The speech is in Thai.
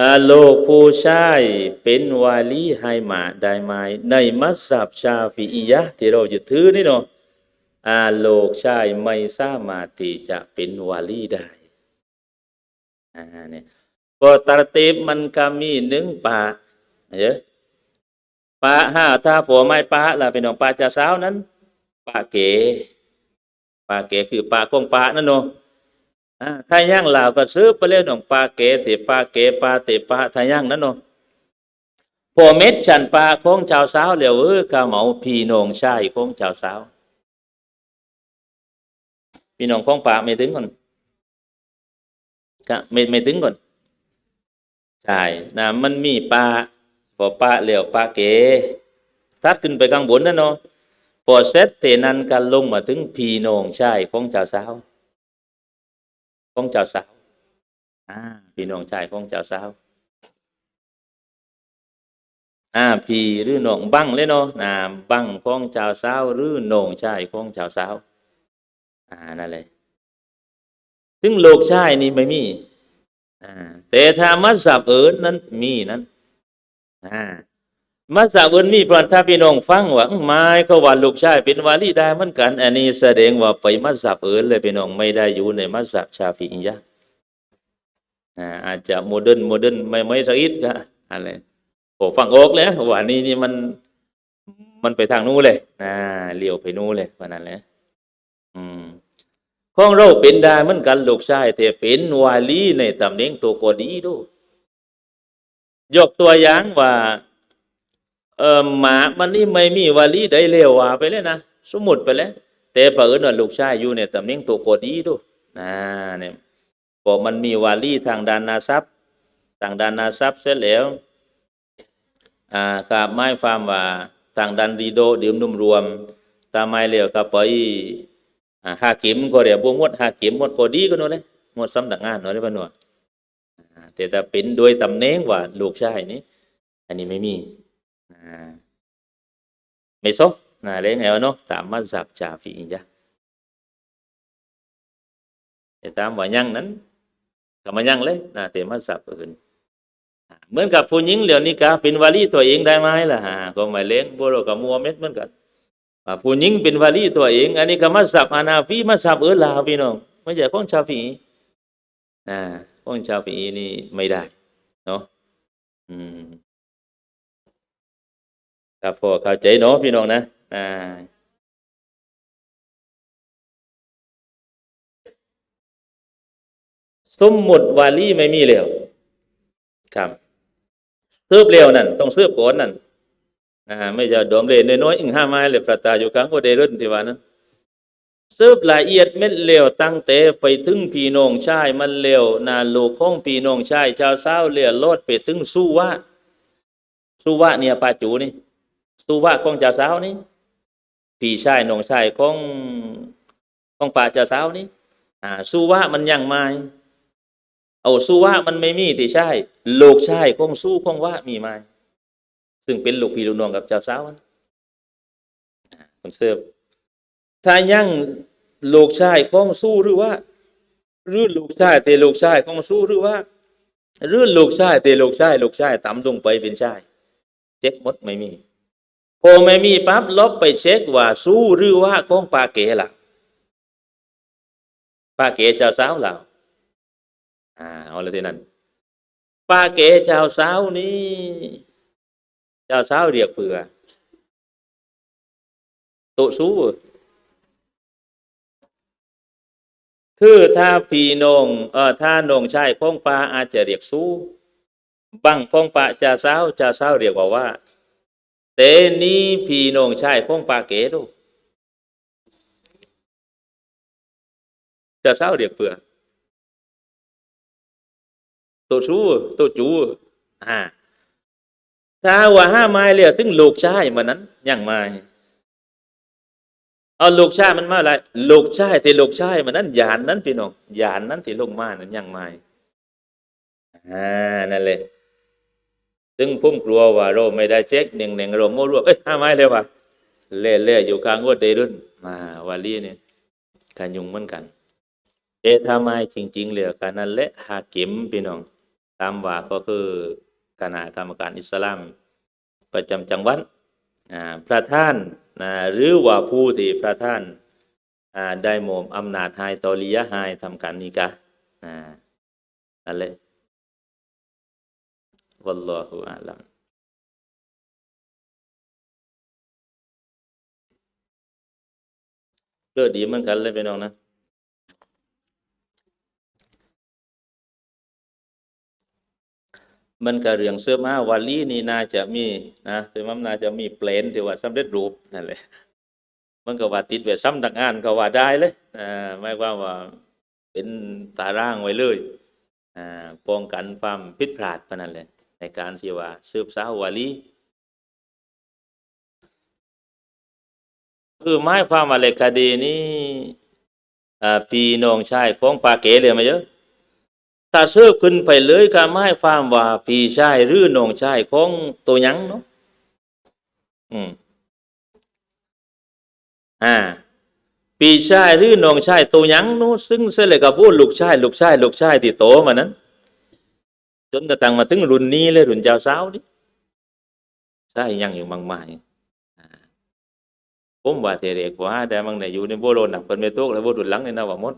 อาโลกผู้ชายเป็นวาลีให้มาได้ไหมในมัสยิดชาฟิอียะที่เราจะถือนี่เนาะอาโลกชายไม่สามารถที่จะเป็นวาลีได้อ่าเนี่ยก็ตรติบมันก็มีหนึ่งปะเยอะปะห้าถ้าผัวไม่ปะล่ะเป็นของปะจ้าสาวนั้นปะเก๋ปะเก๋คือปะกงปะนั่นเนาะ ถ้าย่างลาวก็ซื้อไปเล่นของปลาเกเตปลาเกปลาเตปลาถ้าย่างนั่นเนาะพอเม็ดฉันปลาของชาวสาวเหลียวเออกะเหมาพี่น้องชายของชาวสาวพี่น้องของปลาไม่ถึงก่อนกะไม่ไม่ถึงก่อนใช่นะมันมีปลาพอปลาเหลียวปลาเกทัดขึ้นไปข้างบนนั่นเนาะพอเสร็จเตนั้นก็ลงมาถึงพี่น้องชายของชาวสาว ของเจ้าสาวอ่าพี่น้องชายของเจ้าสาวอ่าพี่หรือน้องบังเลยเนาะอ่าบังของเจ้าสาวหรือน้องชายของเจ้าสาวอ่านั่นเลยถึงโลกชายนี่ไม่มีอ่าแต่ถ้ามัสสับเอิญนั้นมีนั้นอ่า มัสสับเอิญมีพราะถ้าพี่น้องฟังว่าไม้เขาว่าลูกชายเป็นวาลีได้เหมือนกัน อันนี้แสดงว่าไปมัสสับเอิญเลยพี่น้องไม่ได้อยู่ในมัสสับชาฟิอียะอาจจะโมเดิร์นโมเดิร์นไม่ไม่สักอิดก็อะไรโอ้ฟังออกแล้วว่านี่นี่มันมันไปทางนู้นเลยอ่าเลี้ยวไปนู้นเลยว่านั้นแหละอืมของเราเป็นได้เหมือนกันลูกชายแต่เป็นวาลีในตำแหน่งตัวกอดีด้วยยกตัวอย่างว่า เออหมามันนี่ไม่มีวาลีใดเลวว่าไปเลยนะสมมุติไปแล้วแต่เผอิญว่าลูกชายอยู่ในตำแหน่งตัวกอดีด้วยนะเนี่ยพอกมันมีวาลีทางด้านนาซับทางด้านนาซับเสร็จแล้วอ่ากับไม้ฟาร์มว่าทางด้านดีโดดื่มนุ่มรวมตาไม้เหลียวกับไปอ่าหากิมก็เรียกบวงมดหากิมหมดก็ดีก็โน่นเลยหมดสำนักงานเนาะได้ปะหนวอ่าแต่ถ้าเป็นโดยตำแหน่งว่าลูกชายนี่อันนี้ไม่มี ไม่ซกนะเลยไงวะเนาะตามมัสยิดชาฟีอียะแต่ตามว่ายังนั้นก็มายังเลยนะแต่มัสยิดอื่นเหมือนกับผู้หญิงเหล่านี้กาเป็นวาลีตัวเองได้ไหมล่ะฮะก็ไม่เล้งบุรุษกับมัวเม็ดเหมือนกันผู้หญิงเป็นวาลีตัวเอง อันนี้ก็มัสยิดอานาฟีมัสยิดอื่นลาพี่น้องไม่ใช่ของชาฟีอ่าของชาฟีอีนี่ไม่ได้เนาะอืม ครับพอเข้าใจเนาะพี่น้องนะอ่าสมมุติวาลีไม่มีแล้วครับซืบเร็วนั่นต้องซืบก่อนนั่นอ่าไม่จะดอมเลนน้อยๆอึ้งห้าไม้เลยประตาอยู่กลางก็ได้รุ่นที่ว่านั้นซืบละเอียดเม็ดเร็วตั้งแต่ไปถึงพี่น้องชายมันเร็วนาลูกของพี่น้องชายชาวเศร้าเลียลอดไปถึงสู้ว่าสู้ว่าเนี่ยปาจูนี่ สุวะของเจ้าสาวนี่พี่ชายน้องชายของของป่าเจ้าสาวนี่อ่าสุวะมันยังไม่เอาสุวะมันไม่มีที่ใช่ลูกชายของสู้ของวะมีไหมซึ่งเป็นลูกพี่ลูกน้องกับเจ้าสาวนะอ่าผมเสิร์ฟถ้ายังลูกชายของสู้หรือว่าหรือลูกชายแต่ลูกชายของสู้หรือว่าหรือลูกชายแต่ลูกชายลูกชายต่ำลงไปเป็นชายเจ็กหมดไม่มี พอไม่มีปั๊บลบไปเช็คว่าสู้หรือว่าของปาเก๋ล่ะปาเก๋เจ้าสาวล่ะอ่าเอาละทีนั้นปาเก๋เจ้าสาวนี่เจ้าสาวเรียกเผื่อตุสู้คือถ้าพี่นงเออถ้านงชายของปาอาจจะเรียกสู้บังของปาเจ้าสาวเจ้าสาวเรียกว่าว่า แต่นี่พี่น้องชายของปาเก๋ดูจะเศร้าเรียกเปลือตัวชู้ตัวจูอ่าถ้าว่าห้าไม้เรียถึงลูกชายมันนั้นยังไม่เอาลูกชายมันมาอะไรลูกชายที่ลูกชายมันนั้นยานนั้นพี่น้องยานนั้นที่ลงมานั้นยังไม่อ่านั่นเลย ซึ่งพุ่มกลัวว่าเราไม่ได้เช็คหนึ่งหนึ่งเราโมรวกเอ้ยห้าไม้เลยว่ะเล่เล่อยู่กลางวัดเดรุ่นมาวาลีเนี่ยกันยุงเหมือนกันเอะทำไมจริง ๆเหลือกันนั่นและหาเก็มพี่น้องตามว่าก็คือคณะกรรมการอิสลาม ประจำจังหวัดอ่าพระท่านนะหรือว่าผู้ที่พระท่านได้โมมอำนาจให้ตอลียะให้ทำการนิกะห์อ่านั่นแหละ วัลลอฮุอาลัมเลือดดีเหมือนกันเลยพี่น้องนะมันก็เรื่องเสื้อมาวาลีนี่น่าจะมีนะแต่มันน่าจะมีเปลนที่ว่าสำเร็จรูปนั่นแหละมันก็ว่าติดไว้ซ้ำดักงานก็ว่าได้เลยอ่าไม่ว่าว่าเป็นตารางไว้เลยอ่าป้องกันความผิดพลาดปนั่นแหละ ในการที่ว่าสืบสาววาลีคือไม้ความว่าเลคดีนี้อ่าพี่น้องชายของปาเก๋เลยมาเยอะถ้าเสิร์ฟขึ้นไปเลยก็ไม่ความว่าพี่ชายหรือน้องชายของตัวยังเนาะอืมอ่าพี่ชายหรือน้องชายตัวยังเนาะซึ่งเสร็จเลยก็พูดลูกชายลูกชายลูกชายที่โตมานั้น จนกระทั่งมาถึงรุ่นนี้เลยรุ่นเจ้าสาวนี่ใช่ยังอยู่มากมายผมว่าเทเรกว่าแต่บางในอยู่ในโบโลนักเป็นเมตุกแล้วโบดุนหลังในนาวมด